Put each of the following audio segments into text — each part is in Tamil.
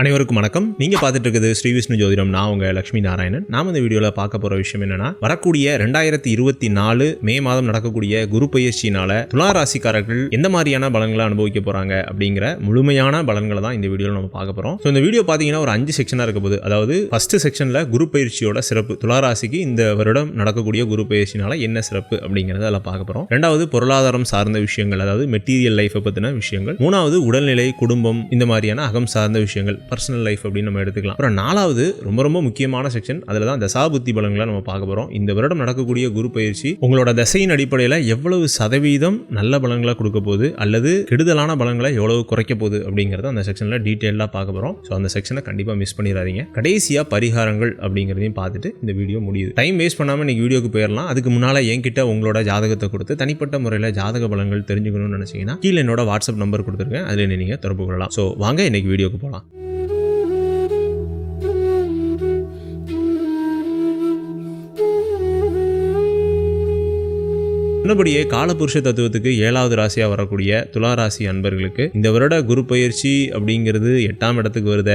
அனைவருக்கும் வணக்கம். நீங்க பார்த்துட்டு இருக்குது ஸ்ரீ விஷ்ணு ஜோதிடம். நான் உங்க லட்சுமி நாராயணன். நாம இந்த வீடியோல பார்க்க போற விஷயம் என்னன்னா வரக்கூடிய ரெண்டாயிரத்தி இருபத்தி நாலு மே மாதம் நடக்கக்கூடிய குரு பயிற்சியினால துலா ராசிக்காரர்கள் எந்த மாதிரியான பலன்களை அனுபவிக்க போறாங்க அப்படிங்கிற முழுமையான பலன்களை தான் இந்த வீடியோல நம்ம பார்க்க போறோம். ஸோ இந்த வீடியோ பார்த்தீங்கன்னா ஒரு அஞ்சு செக்ஷனா இருக்க போகுது. அதாவது ஃபர்ஸ்ட் செக்ஷன்ல குரு பயிற்சியோட சிறப்பு. துலா ராசிக்கு இந்த வருடம் நடக்கக்கூடிய குரு பயிற்சினால என்ன சிறப்பு அப்படிங்கறத அதில் பார்க்க போறோம். ரெண்டாவது பொருளாதாரம் சார்ந்த விஷயங்கள் அதாவது மெட்டீரியல் லைஃப்பை பத்தின விஷயங்கள். மூணாவது உடல்நிலை குடும்பம் இந்த மாதிரியான அகம் சார்ந்த விஷயங்கள். பர்சனல் லைஃப் அப்படின்னு நம்ம எடுத்துக்கலாம். அப்புறம் நாலாவது ரொம்ப ரொம்ப முக்கியமான செக்ஷன் அதில் தான் தசாபுத்தி பலங்களை நம்ம பார்க்க போகிறோம் இந்த வருடம் நடக்கக்கூடிய குரு பயிற்சி உங்களோட தசையின் அடிப்படையில் எவ்வளவு சதவீதம் நல்ல பலங்களை கொடுக்க போகுது அல்லது கெடுதலான பலங்களை எவ்வளவு குறைக்க போகுது அப்படிங்கிறத அந்த செக்ஷனில் டீட்டெயிலாக பார்க்க போகிறோம் ஸோ அந்த செக்ஷனை கண்டிப்பாக மிஸ் பண்ணிடாதீங்க. கடைசியாக பரிகாரங்கள் அப்படிங்கிறதையும் பார்த்துட்டு இந்த வீடியோ முடியுது. டைம் வேஸ்ட் பண்ணாமல் இன்றைக்கி வீடியோக்கு போயிடலாம் அதுக்கு முன்னால் என்கிட்ட உங்களோட ஜாதகத்தை கொடுத்து தனிப்பட்ட முறையில் ஜாதக பலங்கள் தெரிஞ்சுக்கணும்னு நினச்சிங்கன்னா கீழே என்னோட வாட்ஸ்அப் நம்பர் கொடுத்துருக்கேன். அதில் நீங்கள் தொடர்பு கொள்ளலாம். ஸோ வாங்க இன்றைக்கி வீடியோக்கு போகலாம் இன்னபடியே காலபுருஷ தத்துவத்துக்கு ஏழாவது ராசியாக வரக்கூடிய துலா ராசி அன்பர்களுக்கு இந்த வருட குரு பயிற்சி அப்படிங்கிறது எட்டாம் இடத்துக்கு வருத.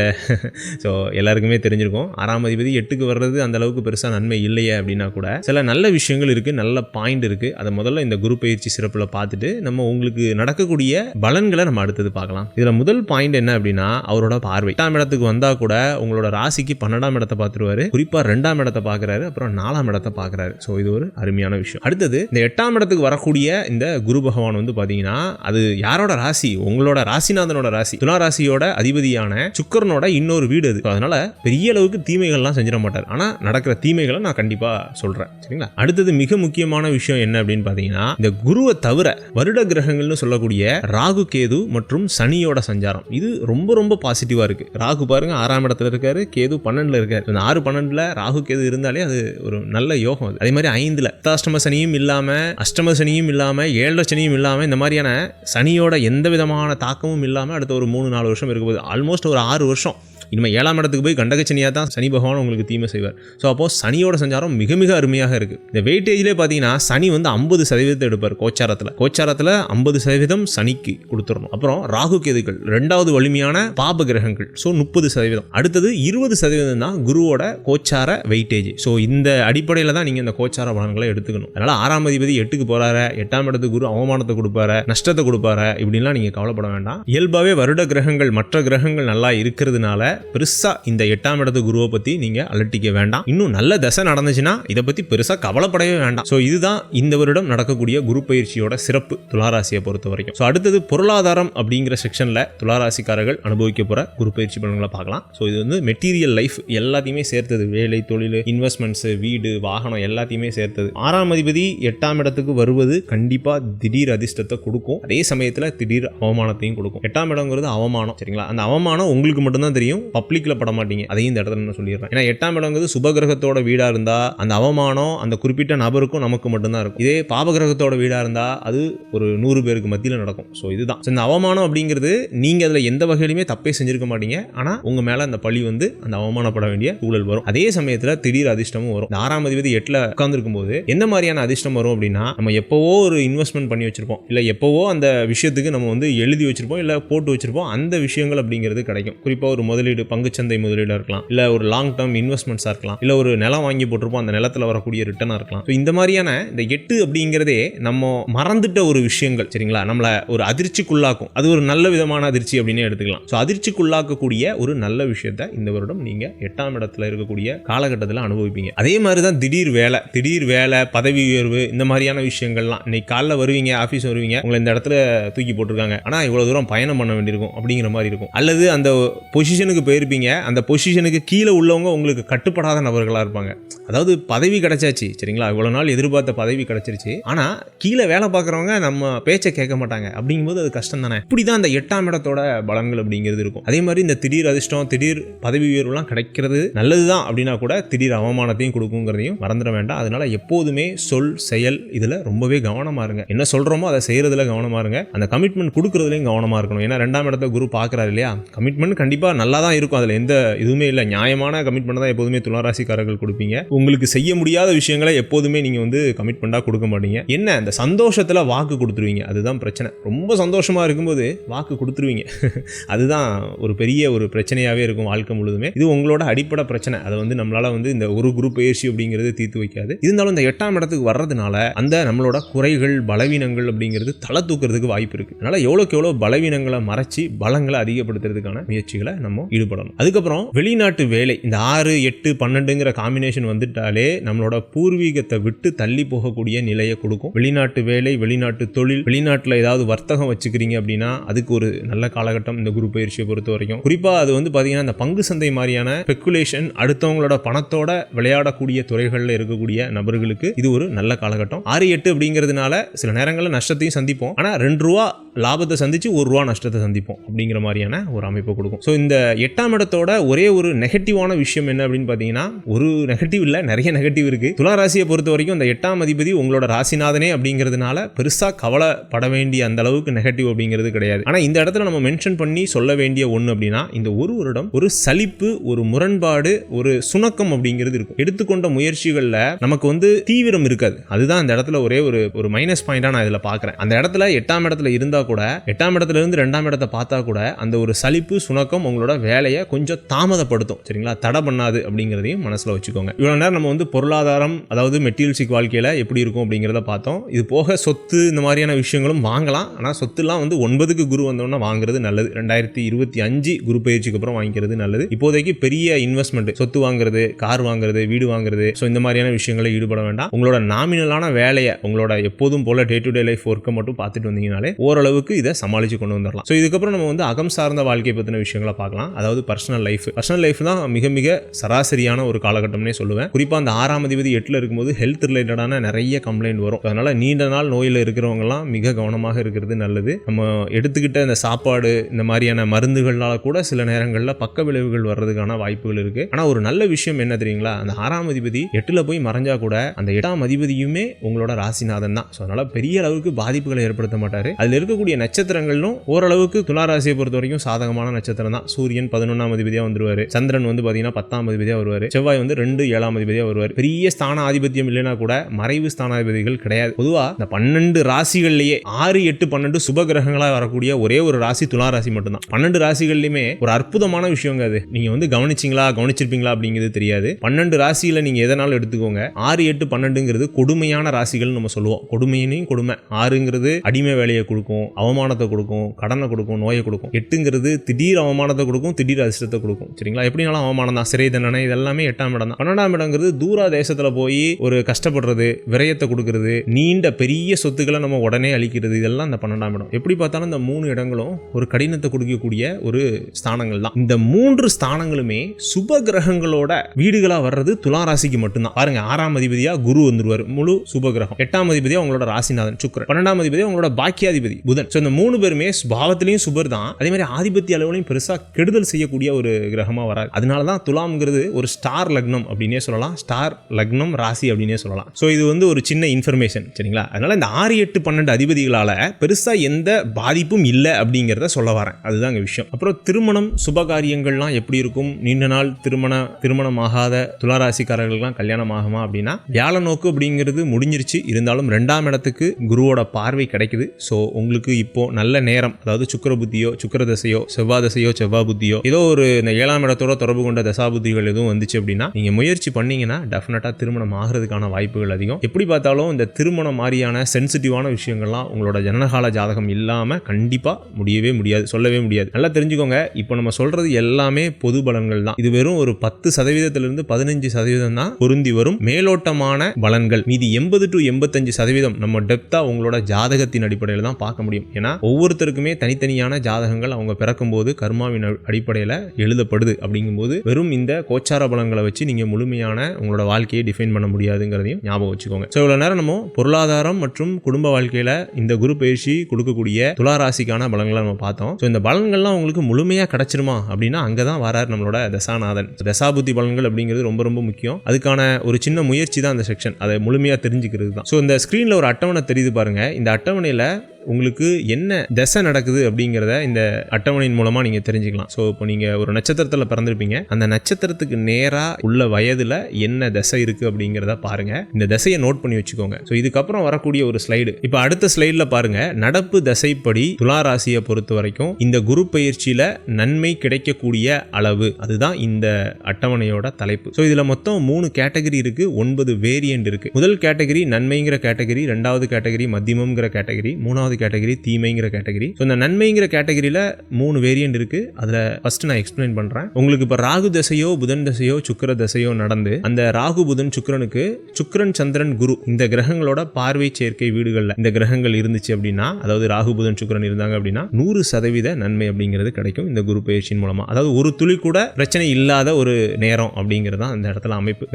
ஸோ எல்லாருக்குமே தெரிஞ்சிருக்கும். ஆறாம் அதிபதி எட்டுக்கு வர்றது அந்த அளவுக்கு பெருசாக நன்மை இல்லையே அப்படின்னா கூட சில நல்ல விஷயங்கள் இருக்குது நல்ல பாயிண்ட் இருக்குது அதை முதல்ல இந்த குரு பயிற்சி சிறப்பில் பார்த்துட்டு நம்ம உங்களுக்கு நடக்கக்கூடிய பலன்களை நம்ம அடுத்தது பார்க்கலாம். இதில் முதல் பாயிண்ட் என்ன அப்படின்னா அவரோட பார்வை. எட்டாம் இடத்துக்கு வந்தால் கூட உங்களோட ராசிக்கு பன்னெண்டாம் இடத்தை பார்த்துருவாரு. குறிப்பாக ரெண்டாம் இடத்தை பார்க்குறாரு அப்புறம் நாலாம் இடத்தை பார்க்குறாரு. ஸோ இது ஒரு அருமையான விஷயம். அடுத்தது இந்த எட்டாம் இடத்துக்கு வரக்கூடிய இந்த குரு பகவான் வந்து பார்த்தீங்கன்னா அது யாரோட ராசி? உங்களோட ராசிநாதனோட ராசி. துலா ராசியோட அதிபதியான சுக்கரனோட இன்னொரு வீடு அது. அதனால பெரிய அளவுக்கு தீமைகள்லாம் செஞ்சிட மாட்டார். ஆனால் நடக்கிற தீமைகளை நான் கண்டிப்பாக சொல்கிறேன் சரிங்களா? அடுத்தது மிக முக்கியமான விஷயம் என்ன அப்படின்னு பார்த்தீங்கன்னா இந்த குருவை தவிர வருட கிரகங்கள்னு சொல்லக்கூடிய ராகு கேது மற்றும் சனியோட சஞ்சாரம். இது ரொம்ப ரொம்ப பாசிட்டிவாக இருக்கு. ராகு பாருங்க ஆறாம் இடத்துல இருக்காரு கேது பன்னெண்டுல இருக்காரு. இந்த ஆறு பன்னெண்டுல ராகு கேது இருந்தாலே அது ஒரு நல்ல யோகம் அது. அதே மாதிரி ஐந்துல அஷ்டாஷ்டம சனியும் இல்லாம அஷ்டம சனியும் இல்லாமல் ஏழரை சனியும் இல்லாமல் இந்த மாதிரியான சனியோட எந்த விதமான தாக்கமும் இல்லாமல் அடுத்த ஒரு மூணு நாலு வருஷம் இருக்க போகுது. ஆல்மோஸ்ட் ஒரு ஆறு வருஷம். இனிமேல் ஏழாம் இடத்துக்கு போய் கண்டகச்சனியாக தான் சனி பகவான் உங்களுக்கு தீமை செய்வார். ஸோ அப்போது சனியோட சஞ்சாரம் மிக மிக அருமையாக இருக்குது இந்த வெயிட்டேஜ்லேயே பார்த்தீங்கன்னா சனி வந்து ஐம்பது சதவீதத்தை எடுப்பார் கோச்சாரத்தில். கோச்சாரத்தில் ஐம்பது சதவீதம் சனிக்கு கொடுத்துடணும். அப்புறம் ராகு கேதுகள் ரெண்டாவது வலிமையான பாப கிரகங்கள். ஸோ முப்பது சதவீதம். அடுத்தது இருபது சதவீதம் தான் குருவோட கோச்சார வெயிட்டேஜ் ஸோ இந்த அடிப்படையில் தான் நீங்கள் இந்த கோச்சார பலன்களை எடுத்துக்கணும். அதனால் ஆறாம் அதிபதி எட்டுக்கு போகிறாரு எட்டாம் இடத்துக்கு குரு அவமானத்தை கொடுப்பாரு நஷ்டத்தை கொடுப்பாரு. இப்படின்லாம் நீங்கள் கவலைப்பட வேண்டாம். இயல்பாகவே வருட கிரகங்கள் மற்ற கிரகங்கள் நல்லா இருக்கிறதுனால பெருசாக இந்த எட்டாம் இடத்து குருவை பற்றி நீங்கள் அலட்டிக்க வேண்டாம். இன்னும் நல்ல தசை நடந்துச்சுன்னா இதை பற்றி பெருசாக கவலைப்படவே வேண்டாம். ஸோ இதுதான் இந்த வருடம் நடக்கக்கூடிய குரு பயிற்சியோட சிறப்பு துளாராசியை பொறுத்த வரைக்கும். ஸோ அடுத்தது பொருளாதாரம் அப்படிங்கிற செக்ஷனில் துளாராசிக்காரர்கள் அனுபவிக்க போகிற குரு பயிற்சி பலன்களை பார்க்கலாம். ஸோ இது வந்து மெட்டீரியல் லைஃப் எல்லாத்தையுமே சேர்த்தது. வேலை தொழில் இன்வெஸ்ட்மெண்ட்ஸ் வீடு வாகனம் எல்லாத்தையுமே சேர்த்தது. ஆறாம் அதிபதி எட்டாம் இடத்துக்கு வருவது கண்டிப்பாக திடீர் அதிர்ஷ்டத்தை கொடுக்கும். அதே சமயத்தில் திடீர் அவமானத்தையும் கொடுக்கும். எட்டாம் இடங்கிறது அவமானம் சரிங்களா? அந்த அவமானம் உங்களுக்கு மட்டும்தான் தெரியும். பப்ளிக்கில் பட மாட்டீங்க அதையும் இந்த இடத்துல நான் சொல்லிடுறேன். ஏன்னா எட்டாம் இடங்கிறது சுபகிரகத்தோட வீடாக இருந்தால் அந்த அவமானம் அந்த குறிப்பிட்ட நபருக்கும் நமக்கு மட்டும்தான் இருக்கும். இதே பாபகிரகத்தோட வீடாக இருந்தால் அது ஒரு நூறு பேருக்கு மத்தியில் நடக்கும். ஸோ இதுதான். இந்த அவமானம் அப்படிங்கிறது நீங்கள் அதில் எந்த வகையிலுமே தப்பே செஞ்சிருக்க மாட்டீங்க. ஆனால் உங்கள் மேலே அந்த பழி வந்து அந்த அவமானப்பட வேண்டிய சூழல் வரும். அதே சமயத்தில் திடீர் அதிர்ஷ்டமும் வரும். ஆறாம் அதிபதி எட்டில் உட்காந்துருக்கும் போது எந்த மாதிரியான அதிர்ஷ்டம் வரும் அப்படின்னா நம்ம எப்போவோ ஒரு இன்வெஸ்ட்மெண்ட் பண்ணி வச்சிருப்போம். இல்லை எப்போவோ அந்த விஷயத்துக்கு நம்ம வந்து எழுதி வச்சிருப்போம் இல்லை போட்டு வச்சிருப்போம். அந்த விஷயங்கள் அப்படிங்கிறது கிடைக்கும். குறிப்பாக ஒரு முதலீடு பங்குச்சந்தை முதலீடாக இருக்கலாம். இல்லை ஒரு லாங் டேர்ம் இன்வெஸ்ட்மெண்ட்ஸாக இருக்கலாம். இல்லை ஒரு நிலம் வாங்கி போட்டிருப்போம் அந்த நிலத்தில் வரக்கூடிய ரிட்டனாக இருக்கலாம். ஸோ இந்த மாதிரியான இந்த எட்டு அப்படிங்கிறதே நம்ம மறந்துட்ட ஒரு விஷயங்கள் சரிங்களா? நம்மளை ஒரு அதிர்ச்சிக்குள்ளாக்கும். அது ஒரு நல்ல விதமான அதிர்ச்சி அப்படின்னு எடுத்துக்கலாம். ஸோ அதிர்ச்சிக்குள்ளாக்கக்கூடிய ஒரு நல்ல விஷயத்த இந்த வருடம் நீங்கள் எட்டாம் இடத்துல இருக்கக்கூடிய காலகட்டத்தில் அனுபவிப்பீங்க. அதே மாதிரி தான் திடீர் வேலை திடீர் வேலை பதவி உயர்வு இந்த மாதிரியான விஷயங்கள்லாம். இன்னைக்கு காலைல வருவீங்க ஆஃபீஸ் வருவீங்க உங்களை இந்த இடத்துல தூக்கி போட்டிருக்காங்க. ஆனால் இவ்வளோ தூரம் பயணம் பண்ண வேண்டியிருக்கும் அப்படிங்கிற மாதிரி இருக்கும். அல்லது அந்த பொசிஷனுக்கு போயிருப்பீங்க. அந்த பொசிஷனுக்கு கீழே உள்ளவங்க உங்களுக்கு கட்டுப்படாத நபர்களாக இருப்பாங்க. அதாவது பதவி கிடைச்சாச்சு சரிங்களா? இவ்வளோ நாள் எதிர்பார்த்த பதவி கிடைச்சிருச்சு. ஆனால் கீழே வேலை பார்க்குறவங்க நம்ம பேச்சை கேட்க மாட்டாங்க. அப்படிங்கும்போது அது கஷ்டம் தானே? இப்படி தான் அந்த எட்டாம் இடத்தோட பலன்கள் அப்படிங்கிறது இருக்கும். அதே மாதிரி இந்த திடீர் அதிர்ஷ்டம் திடீர் பதவி உயர்வுலாம் கிடைக்கிறது நல்லது தான் அப்படின்னா கூட திடீர் அவமானத்தையும் கொடுக்குங்கிறதையும் மறந்துட வேண்டாம். அதனால எப்போதுமே சொல் செயல் இதில் ரொம்பவே கவனமாக இருங்க. என்ன சொல்கிறோமோ அதை செய்கிறதுல கவனமாக இருங்க. அந்த கமிட்மெண்ட் கொடுக்குறதுலையும் கவனமாக இருக்கணும். ஏன்னா ரெண்டாம் இடத்த குரு பார்க்குறாரு இல்லையா? கமிட்மெண்ட் கண்டிப்பாக நல்லா தான் தான் இருக்கும். அதில் எந்த இதுவுமே இல்லை. நியாயமான கமிட்மெண்ட் தான் எப்போதுமே துளாராசிக்காரர்கள் கொடுப்பீங்க. உங்களுக்கு செய்ய முடியாத விஷயங்களை எப்போதுமே நீங்கள் வந்து கமிட்மெண்ட்டாக கொடுக்க மாட்டீங்க. என்ன? அந்த சந்தோஷத்தில் வாக்கு கொடுத்துருவீங்க. அதுதான் பிரச்சனை. ரொம்ப சந்தோஷமாக இருக்கும்போது வாக்கு கொடுத்துருவீங்க. அதுதான் ஒரு பெரிய ஒரு பிரச்சனையாகவே இருக்கும் வாழ்க்கை முழுதுமே. இது உங்களோட அடிப்படை பிரச்சனை. அதை வந்து நம்மளால் வந்து இந்த ஒரு குரூப் பயிற்சி அப்படிங்கிறது தீர்த்து வைக்காது. இருந்தாலும் இந்த எட்டாம் இடத்துக்கு வர்றதுனால அந்த நம்மளோட குறைகள் பலவீனங்கள் அப்படிங்கிறது தலை தூக்குறதுக்கு வாய்ப்பு இருக்குது அதனால் எவ்வளோக்கு எவ்வளோ பலவீனங்களை மறைச்சி பலங்களை அதிகப்படுத்துறதுக்கான முயற்சிகளை நம்ம ஈடுபடணும். அதுக்கப்புறம் வெளிநாட்டு வேலை இந்த ஆறு எட்டு பன்னெண்டுங்கிற காம்பினேஷன் வந்துட்டாலே நம்மளோட பூர்வீகத்தை விட்டு தள்ளி போகக்கூடிய நிலையை கொடுக்கும். வெளிநாட்டு வேலை வெளிநாட்டு தொழில் வெளிநாட்டில் ஏதாவது வர்த்தகம் வச்சுக்கிறீங்க அப்படின்னா அதுக்கு ஒரு நல்ல காலகட்டம் இந்த குரு பயிற்சியை பொறுத்த வரைக்கும். குறிப்பாக அது வந்து பார்த்தீங்கன்னா இந்த பங்கு சந்தை மாதிரியான ஸ்பெக்குலேஷன் அடுத்தவங்களோட பணத்தோட விளையாடக்கூடிய துறைகளில் இருக்கக்கூடிய நபர்களுக்கு இது ஒரு நல்ல காலகட்டம். ஆறு எட்டு அப்படிங்கிறதுனால சில நேரங்களில் நஷ்டத்தையும் சந்திப்போம். ஆனால் ரெண்டு ரூபா லாபத்தை சந்தித்து ஒரு ரூபா நஷ்டத்தை சந்திப்போம் அப்படிங்கிற மாதிரியான ஒரு அமைப்பை கொடுக்கும். ஸோ இந்த எட்டாம் இடத்தோட ஒரே ஒரு நெகட்டிவான விஷயம் என்ன அப்படின்னு பார்த்தீங்கன்னா ஒரு நெகட்டிவ் இல்லை நிறைய நெகட்டிவ் இருக்குது துலா ராசியை பொறுத்த வரைக்கும் இந்த எட்டாம் அதிபதி உங்களோட ராசிநாதனே அப்படிங்கிறதுனால பெருசாக கவலைப்பட வேண்டிய அந்த அளவுக்கு நெகட்டிவ் அப்படிங்கிறது கிடையாது. ஆனால் இந்த இடத்துல நம்ம மென்ஷன் பண்ணி சொல்ல வேண்டிய ஒன்று அப்படின்னா இந்த ஒரு வருடம் ஒரு சலிப்பு ஒரு முரண்பாடு ஒரு சுணக்கம் அப்படிங்கிறது இருக்கும். எடுத்துக்கொண்ட முயற்சிகளில் நமக்கு வந்து தீவிரம் இருக்காது. அதுதான் அந்த இடத்துல ஒரே ஒரு ஒரு மைனஸ் பாயிண்டாக நான் இதில் பார்க்குறேன். அந்த இடத்துல எட்டாம் இடத்துல இருந்தால் கூட எட்டாம் இடத்துல இருந்து ரெண்டாம் இடத்தை பார்த்தா கூட அந்த ஒரு சலிப்பு சுணக்கம் உங்களோட வேலையை கொஞ்சம் தாமதப்படுத்தும். சரிங்களா? தடை பண்ணாது அப்படிங்கிறதையும் மனசில் வச்சுக்கோங்க. இவ்வளோ நேரம் நம்ம வந்து பொருளாதாரம் அதாவது மெட்டீரியல்ஸிக் வாழ்க்கையில் எப்படி இருக்கும் அப்படிங்கிறத பார்த்தோம். இது போக சொத்து இந்த மாதிரியான விஷயங்களும் வாங்கலாம். ஆனால் சொத்துலாம் வந்து ஒன்பதுக்கு குரு வந்தோன்னா வாங்குறது நல்லது. ரெண்டாயிரத்தி இருபத்தி அஞ்சு குரு பயிற்சிக்கு அப்புறம் வாங்கிக்கிறது நல்லது. இப்போதைக்கு பெரிய இன்வெஸ்ட்மெண்ட் சொத்து வாங்குறது கார் வாங்குறது வீடு வாங்குறது. ஸோ இந்த மாதிரியான விஷயங்களை ஈடுபட வேண்டாம். உங்களோட நாமினலான வேலையை உங்களோட எப்போதும் போல டே டு டே லைஃப் ஒர்க்கை மட்டும் பார்த்துட்டு வந்தீங்கனாலே ஓரளவுக்கு இதை சமாளித்து கொண்டு வந்துடலாம் ஸோ இதுக்கப்புறம் நம்ம வந்து அகம் சார்ந்த வாழ்க்கை பற்றின விஷயங்களை பார்க்கலாம். அதாவது பர்சனல் லைஃப் பர்சனல் லைஃப் தான் மிக மிக சராசரியான ஒரு காலகட்டம்னே சொல்லுவேன். குறிப்பாக அந்த ஆறாம் அதிபதி எட்டில் இருக்கும்போது ஹெல்த் ரிலேட்டடான நிறைய கம்ப்ளைண்ட் வரும். அதனால் நீண்ட நாள் நோயில் இருக்கிறவங்கலாம் மிக கவனமாக இருக்கிறது நல்லது. நம்ம எடுத்துக்கிட்ட இந்த சாப்பாடு இந்த மாதிரியான மருந்துகளால் கூட சில நேரங்களில் பக்க விளைவுகள் வர்றதுக்கான வாய்ப்புகள் இருக்குது ஆனால் ஒரு நல்ல விஷயம் என்ன தெரியுங்களா? அந்த ஆறாம் அதிபதி எட்டில் போய் மறைஞ்சா கூட அந்த எட்டாம் அதிபதியுமே உங்களோட ராசிநாதன் தான். ஸோ அதனால் பெரிய அளவுக்கு பாதிப்புகளை ஏற்படுத்த மாட்டார். அதில் இருக்கக்கூடிய நட்சத்திரங்களும் ஓரளவுக்கு துளாராசியை பொறுத்த வரைக்கும் சாதகமான நட்சத்திரம் தான். சூரியன் பதினொன்றாம் அதிபதியாக வந்துருவார். சந்திரன் வந்து பார்த்தீங்கன்னா பத்தாம் அதிபதியாக வருவார். செவ்வாய் வந்து ரெண்டு ஏழாம் அதிபதியாக வருவார். பெரிய ஸ்தான ஆதிபத்தியம் இல்லைன்னா கூட மறைவு ஸ்தானாதிபதிகள் கிடையாது. பொதுவாக இந்த பன்னெண்டு ராசிகள்லேயே ஆறு எட்டு பன்னெண்டு சுப கிரகங்களாக வரக்கூடிய ஒரே ஒரு ராசி துலா ராசி மட்டும்தான். பன்னெண்டு ராசிகள்லையுமே ஒரு அற்புதமான விஷயங்க அது. நீங்கள் வந்து கவனிச்சிங்களா கவனிச்சிருப்பீங்களா அப்படிங்கிறது தெரியாது. பன்னெண்டு ராசியில் நீங்கள் எதனாலும் எடுத்துக்கோங்க. ஆறு எட்டு பன்னெண்டுங்கிறது கொடுமையான ராசிகள் நம்ம சொல்லுவோம். கொடுமையினையும் கொடுமை. ஆறுங்கிறது அடிமை வேலையை கொடுக்கும். அவமானத்தை கொடுக்கும் கடனை கொடுக்கும் நோயை கொடுக்கும். எட்டுங்கிறது திடீர் அவமானத்தை கொடுக்கும் திடீர் அதிர்ஷ்டத்தை கொடுக்கும். சரிங்களா? எப்படினாலும் அவமானம் தான். சிறை தண்டனை இதெல்லாமே எட்டாம் இடம் தான். பன்னெண்டாம் இடங்கிறது தூர தேசத்தில் போய் ஒரு கஷ்டப்படுறது விரயத்தை கொடுக்கறது நீண்ட பெரிய சொத்துக்களை நம்ம உடனே அழிக்கிறது இதெல்லாம் இந்த பன்னெண்டாம் இடம். எப்படி பார்த்தாலும் இந்த மூணு இடங்களும் ஒரு கடினத்தை கொடுக்கக்கூடிய ஒரு ஸ்தானங்கள் தான். இந்த மூன்று ஸ்தானங்களுமே சுப கிரகங்களோட வீடுகளா வர்றது துலா ராசிக்கு மட்டும்தான். பாருங்க ஆறாம் அதிபதியாக குரு வந்துருவார். முழு சுப கிரகம். எட்டாம் அதிபதியாக உங்களோட ராசிநாதன் சுக்கரன். பன்னெண்டாம் அதிபதியா உங்களோட பாக்கியாதிபதி புதன். ஸோ இந்த மூணு பேருமே பாவத்திலையும் சுபர் தான் அதே மாதிரி ஆதிபத்திய அளவுலையும் பெருசாக கெடுதல் செய்யக்கூடிய ஒரு கிரகமாக வராது அதனால தான் துலாம்ங்கிறது ஒரு ஸ்டார் லக்னம் அப்படின்னே சொல்லலாம். ஸ்டார் லக்னம் ராசி அப்படின்னே சொல்லலாம். ஸோ இது வந்து ஒரு சின்ன இன்ஃபர்மேஷன் சரிங்களா? அதனால இந்த ஆறு எட்டு பன்னெண்டு அதிபதிகளால் பெருசாக எந்த பாதிப்பும் இல்லை அப்படிங்கிறத சொல்ல வரேன். அதுதான் இங்க விஷயம். அப்புறம் திருமணம் சுபகாரியங்கள்லாம் எப்படி இருக்கும்? நீண்ட நாள் திருமண திருமணமாகாத துளாராசிக்காரர்களுக்கெல்லாம் கல்யாணம் ஆகுமா அப்படின்னா வியாழ நோக்கு அப்படிங்கிறது முடிஞ்சிருச்சு. இருந்தாலும் ரெண்டாம் இடத்துக்கு குருவோட பார்வை கிடைக்குது. ஸோ உங்களுக்கு இப்போ நல்ல நேரம். அதாவது சுக்கர புத்தியோ சுக்கர தசையோ செவ்வாய் தசையோ செவ்வாய் புத்தியோ ஏதோ ஒரு இந்த ஏழாம் இடத்தோட தொடர்பு கொண்ட தசா புத்திகள் எதுவும் வந்துச்சு அப்படின்னா நீங்க முயற்சி பண்ணீங்கன்னா டெஃபினட்டா திருமணம் ஆகிறதுக்கான வாய்ப்புகள் அதிகம். எப்படி பார்த்தாலும் இந்த திருமணம் மாதிரியான சென்சிட்டிவான விஷயங்கள்லாம் உங்களோட ஜனனகால ஜாதகம் இல்லாம கண்டிப்பா முடியவே முடியாது சொல்லவே முடியாது. நல்லா தெரிஞ்சுக்கோங்க. இப்போ நம்ம சொல்றது எல்லாமே பொது பலன்கள் தான். இது வெறும் ஒரு பத்து சதவீதத்திலிருந்து பதினஞ்சு சதவீதம் தான் பொருந்தி வரும். மேலோட்டமான பலன்கள். மீதி எண்பது டு எண்பத்தஞ்சு சதவீதம் நம்ம டெப்தா உங்களோட ஜாதகத்தின் அடிப்படையில் தான் பார்க்க முடியும். ஏன்னா ஒவ்வொருத்தருக்குமே தனித்தனியான ஜாதகங்கள் அவங்க பிறக்கும்போது கர்மாவின் அடிப்படையில் எழுதப்படுது. அப்படிங்கும்போது வெறும் இந்த கோச்சார பலன்களை வச்சு நீங்கள் முழுமையான உங்களோட வாழ்க்கையை டிஃபைன் பண்ண முடியாதுங்கிறதையும் ஞாபகம் வச்சுக்கோங்க. ஸோ இவ்வளோ நேரம் நம்ம பொருளாதாரம் மற்றும் குடும்ப வாழ்க்கையில் இந்த குரு பயிற்சி கொடுக்கக்கூடிய துளாராசிக்கான பலன்களை நம்ம பார்த்தோம். ஸோ இந்த பலன்கள்லாம் உங்களுக்கு முழுமையாக கிடைச்சிருமா? அப்படின்னா அங்கே தான் வரார் நம்மளோட தசாநாதன். தசாபுத்தி பலன்கள் அப்படிங்கிறது ரொம்ப ரொம்ப முக்கியம். அதுக்கான ஒரு சின்ன முயற்சி தான் அந்த செக்ஷன் அதை முழுமையாக தெரிஞ்சுக்கிறது தான் ஸோ இந்த ஸ்க்ரீனில் ஒரு அட்டவணை தெரியுது பாருங்க. இந்த அட்டவணையில் உங்களுக்கு என்ன தசை நடக்குது அப்படிங்கிறத இந்த அட்டவணையின் மூலமா நீங்க தெரிஞ்சுக்கலாம். ஸோ இப்போ நீங்க ஒரு நட்சத்திரத்தில் பிறந்திருப்பீங்க. அந்த நட்சத்திரத்துக்கு நேராக உள்ள வயதுல என்ன தசை இருக்கு அப்படிங்கிறத பாருங்க. இந்த தசையை நோட் பண்ணி வச்சுக்கோங்க. ஸோ இதுக்கப்புறம் வரக்கூடிய ஒரு ஸ்லைடு. இப்போ அடுத்த ஸ்லைடில் பாருங்க. நடப்பு தசைப்படி துலா ராசியை பொறுத்த வரைக்கும் இந்த குரு பயிற்சியில நன்மை கிடைக்கக்கூடிய அளவு. அதுதான் இந்த அட்டவணையோட தலைப்பு. ஸோ இதுல மொத்தம் மூணு கேட்டகரி இருக்கு. ஒன்பது வேரியன்ட் இருக்கு. முதல் கேட்டகரி நன்மைங்கிற கேட்டகரி ரெண்டாவது கேட்டகரி மத்தியமங்கிற கேட்டகரி மூணாவது கேட்டகரி தீமைங்கிற கேட்டகரி ஸோ இந்த நன்மைங்கிற கேட்டகரியில் மூணு வேரியன்ட் இருக்கு. அதில் ஃபர்ஸ்ட் நான் எக்ஸ்பிளைன் பண்றேன். உங்களுக்கு இப்போ ராகு தசையோ புதன் தசையோ சுக்கர தசையோ நடந்து அந்த ராகு புதன் சுக்கிரனுக்கு சுக்கிரன் சந்திரன் குரு இந்த கிரகங்களோட பார்வை சேர்க்கை வீடுகள்ல இந்த கிரகங்கள் இருந்துச்சு அப்படின்னா அதாவது ராகு புதன் சுக்கிரன் இருந்தாங்க அப்படின்னா நூறு சதவீத நன்மை அப்படிங்கிறது கிடைக்கும் இந்த குரு பயிற்சியின் மூலமா. அதாவது ஒரு துளி கூட பிரச்சனை இல்லாத ஒரு நேரம் அப்படிங்கிறது தான் அந்த இடத்துல அமைப்பு.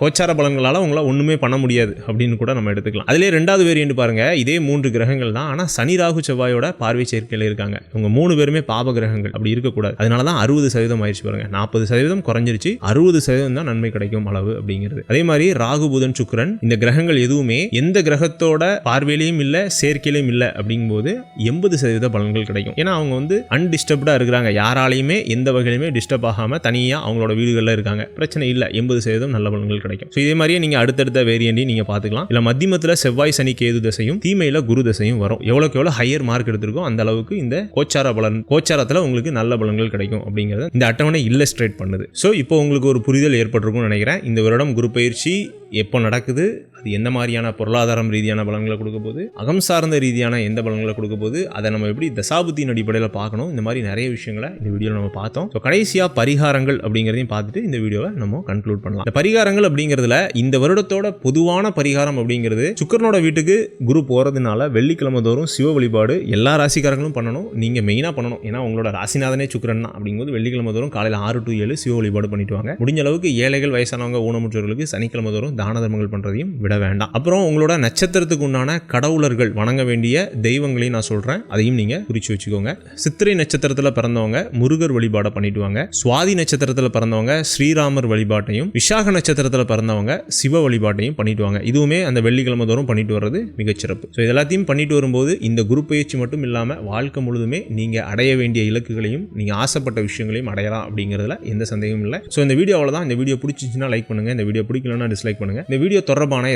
கோச்சார பலன்களால உங்களால் ஒண்ணுமே பண்ண முடியாது அப்படின்னு கூட நம்ம எடுத்துக்கலாம். அதிலே ரெண்டாவது வேரியன்ட் பாருங்க. இதே மூன்று கிரகங்கள் தான். ஆனா சனி ராகு செவ்வாயோட பார்வை சேர்க்கையில் இருக்காங்க. இவங்க மூணு பேருமே பாப கிரகங்கள் அப்படி இருக்கக்கூடாது. அதனால தான் அறுபது சதவீதம் ஆயிடுச்சு பாருங்க. நாற்பது சதவீதம் குறைஞ்சிருச்சு. அறுபது சதவீதம் தான் நன்மை கிடைக்கும் அளவு அப்படிங்கிறது. அதே மாதிரி ராகு புதன் சுக்ரன் இந்த கிரகங்கள் எதுவுமே எந்த கிரகத்தோட பார்வையிலையும் இல்லை சேர்க்கையிலையும் இல்லை அப்படிங்கும்போது எண்பது சதவீத பலன்கள் கிடைக்கும். ஏன்னா அவங்க வந்து அன்டிஸ்டர்ப்டாக இருக்கிறாங்க. யாராலையுமே எந்த வகையிலுமே டிஸ்டர்ப் ஆகாமல் தனியாக அவங்களோட வீடுகளில் இருக்காங்க. பிரச்சனை இல்லை. எண்பது சதவீதம் நல்ல பலன்கள் கிடைக்கும். ஸோ இதே மாதிரியே நீங்கள் அடுத்தடுத்த வேரியண்டையும் நீங்கள் பார்த்துக்கலாம். இல்லை மத்தியமத்தில் செவ்வாய் சனி கேது தசையும் தீமையில் குரு தசையும் வரும். எவ்வளோக்கு எவ்வளவு ஹையர் மார்க் எடுத்திருக்கோ அந்த அளவுக்கு இந்த கோச்சார பலன் கோச்சாரத்தில் உங்களுக்கு நல்ல பலன்கள் கிடைக்கும் அப்படிங்கறத இந்த அட்டவணை இல்லஸ்ட்ரேட் பண்ணுது. ஸோ இப்போ உங்களுக்கு ஒரு புரிதல் ஏற்பட்டிருக்கும்னு நினைக்கிறேன். இந்த வருடம் குரு பயிற்சி எப்போ நடக்குது? அது எந்த மாதிரியான பொருளாதாரம் ரீதியான பலன்களை கொடுக்க போது அகம் சார்ந்த ரீதியான எந்த பலன்களை கொடுக்க போது அதை நம்ம எப்படி தசாபுத்தியின் அடிப்படையில் பார்க்கணும்? இந்த மாதிரி நிறைய விஷயங்களை இந்த வீடியோவில் நம்ம பார்த்தோம். ஸோ கடைசியாக பரிகாரங்கள் அப்படிங்கிறதையும் பார்த்துட்டு இந்த வீடியோவை நம்ம கன்க்ளூட் பண்ணலாம். இந்த பரிகாரங்கள் அப்படிங்கிறதுல இந்த வருடத்தோட பொதுவான பரிகாரம் அப்படிங்கிறது சுக்கரனோட வீட்டுக்கு குரு போகிறதுனால வெள்ளிக்கிழமை தோறும் சிவ வழிபாடு எல்லா ராசிக்காரங்களும் பண்ணணும். நீங்கள் மெயினாக பண்ணணும். ஏன்னா உங்களோட ராசிநாதனே சுக்கரன் தான் அப்படிங்கும்போது வெள்ளிக்கிழமை தோறும் காலையில் ஆறு டு ஏழு சிவ வழிபாடு பண்ணிட்டு வாங்க. முடிஞ்ச அளவுக்கு ஏழைகள் வயசானவங்க ஊனமுற்றவர்களுக்கு சனிக்கிழமை தோறும் தான தர்மங்கள் பண்ணுறதையும் விட வேண்டாம். அப்புறம் உங்களோட நட்சத்திரத்துக்கு உண்டான கடவுளர்கள் வணங்க வேண்டிய தெய்வங்களையும் நான் சொல்கிறேன் அதையும் நீங்கள் குறித்து வச்சுக்கோங்க. சித்திரை நட்சத்திரத்தில் பிறந்தவங்க முருகர் வழிபாடை பண்ணிவிடுவாங்க சுவாதி நட்சத்திரத்தில் பிறந்தவங்க ஸ்ரீராமர் வழிபாட்டையும் விஷாக நட்சத்திரத்தில் பிறந்தவங்க சிவ வழிபாட்டையும் பண்ணிடுவாங்க இதுவுமே அந்த வெள்ளிக்கிழமை தோறும் பண்ணிட்டு வர்றது மிகச்சிறப்பு. ஸோ இது எல்லாத்தையும் பண்ணிட்டு வரும்போது இந்த குரு பயிற்சி மட்டும் இல்லாமல் வாழ்க்கை முழுதுமே நீங்கள் அடைய வேண்டிய இலக்குகளையும் நீங்கள் ஆசைப்பட்ட விஷயங்களையும் அடையலாம் அப்படிங்கிறதுல எந்த சந்தேகமும் இல்லை. ஸோ இந்த வீடியோ அவ்வளோதான் இந்த வீடியோ பிடிச்சிச்சின்னா லைக் பண்ணுங்கள் இந்த வீடியோ பிடிக்கலன்னா டிஸ்லைக் பண்ணுங்க. இந்த வீடியோ தொடர்பான